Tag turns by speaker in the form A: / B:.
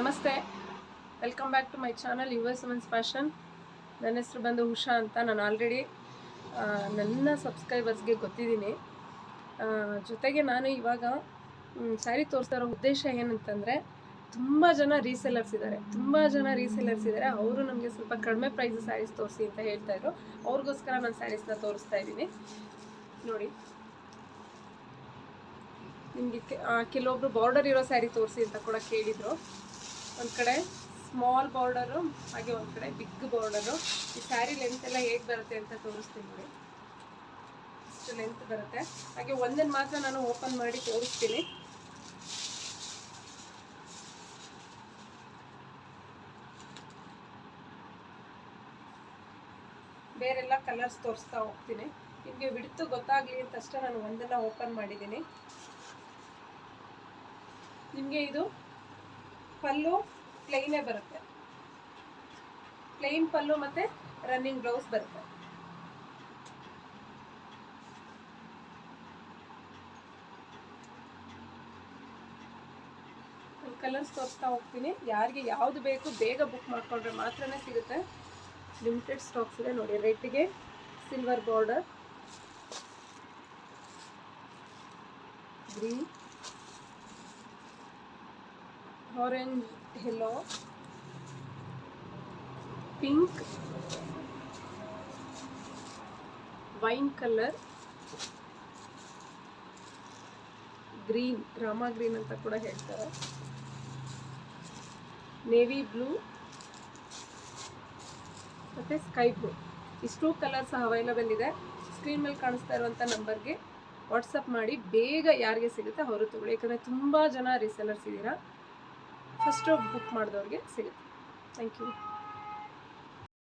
A: ನಮಸ್ತೆ. Welcome back to my channel U S fashion ನನ್ನ ಹೆಸರು ಬಂದು ಉಷಾ ಅಂತ ನಾನು ಆಲ್ರೆಡಿ ನನ್ನ ಸಬ್ಸ್ಕ್ರೈಬರ್ಸ್ಗೆ ಗೊತ್ತಿದ್ದೀನಿ. ಜೊತೆಗೆ ನಾನು ಇವಾಗ ಸ್ಯಾರಿ ತೋರಿಸ್ತಾ ಇರೋ ಉದ್ದೇಶ ಏನಂತಂದರೆ, ತುಂಬ ಜನ ರೀಸೆಲ್ಲರ್ಸ್ ಇದ್ದಾರೆ ತುಂಬ ಜನ ರೀಸೆಲ್ಲರ್ಸ್ ಇದ್ದಾರೆ ಅವರು ನಮಗೆ ಸ್ವಲ್ಪ ಕಡಿಮೆ ಪ್ರೈಸ್ ಸ್ಯಾರೀಸ್ ತೋರಿಸಿ ಅಂತ ಹೇಳ್ತಾ ಇದ್ರು. ಅವ್ರಿಗೋಸ್ಕರ ನಾನು ಸ್ಯಾರೀಸ್ನ ತೋರಿಸ್ತಾ ಇದ್ದೀನಿ. ನೋಡಿ. ನಿಮಗೆ ಕೆಲವೊಬ್ರು ಬಾರ್ಡರ್ ಇರೋ ಸ್ಯಾರಿ ತೋರಿಸಿ ಅಂತ ಕೂಡ ಕೇಳಿದರು. ಒಂದು ಕಡೆ ಸ್ಮಾಲ್ ಬಾರ್ಡರು ಹಾಗೆ ಒಂದು ಕಡೆ ಬಿಗ್ ಬಾರ್ಡರು ಈ ಸ್ಯಾರಿ ಲೆಂತ್ ಎಲ್ಲ ಹೇಗೆ ಬರುತ್ತೆ ಅಂತ ತೋರಿಸ್ತೀನಿ ನೋಡಿ. ಇಷ್ಟು ಲೆಂತ್ ಬರುತ್ತೆ. ಹಾಗೆ ಒಂದನ್ನು ಮಾತ್ರ ನಾನು ಓಪನ್ ಮಾಡಿ ತೋರಿಸ್ತೀನಿ. ಬೇರೆಲ್ಲ ಕಲರ್ಸ್ ತೋರಿಸ್ತಾ ಹೋಗ್ತೀನಿ. ನಿಮಗೆ ಬಿಡ್ತು ಗೊತ್ತಾಗಲಿ ಅಂತ ಅಷ್ಟೇ ನಾನು ಒಂದನ್ನು ಓಪನ್ ಮಾಡಿದ್ದೀನಿ. ನಿಮಗೆ ಇದು ಪಲ್ಲು ಪ್ಲೈನೇ ಬರುತ್ತೆ. ಪ್ಲೈನ್ ಪಲ್ಲು ಮತ್ತೆ ರನ್ನಿಂಗ್ ಬ್ಲೌಸ್ ಬರುತ್ತೆ. ಕಲರ್ಸ್ ತೋರಿಸ್ತಾ ಹೋಗ್ತೀನಿ. ಯಾರಿಗೆ ಯಾವುದು ಬೇಕು, ಬೇಗ ಬುಕ್ ಮಾಡ್ಕೊಂಡ್ರೆ ಮಾತ್ರನೇ ಸಿಗುತ್ತೆ. ಲಿಮಿಟೆಡ್ ಸ್ಟಾಕ್ಸ್ ಇದೆ ನೋಡಿ ರೆಡ್ಗೆ silver border green orange yellow pink wine colour green rama green ಅಂತ ಕೂಡ ಹೇಳ್ತಾರೆ. ನೇವಿ ಬ್ಲೂ ಮತ್ತು ಸ್ಕೈ ಬ್ಲೂ ಇಷ್ಟು ಕಲರ್ಸ್ ಅವೈಲಬಲ್ ಇದೆ. ಸ್ಕ್ರೀನ್ ಮೇಲೆ ಕಾಣಿಸ್ತಾ ಇರುವಂಥ ನಂಬರ್ಗೆ ವಾಟ್ಸಪ್ ಮಾಡಿ ಬೇಗ ಯಾರಿಗೆ ಸಿಗುತ್ತೆ ಅವರು ತಗೊಳ್ಳಿ. ಯಾಕಂದರೆ ತುಂಬ ಜನ ರೀಸೆಲರ್ಸ್ ಇದ್ದೀರಾ. ಫಸ್ಟು ಬುಕ್ ಮಾಡಿದವ್ರಿಗೆ ಸಿಗುತ್ತೆ. Thank you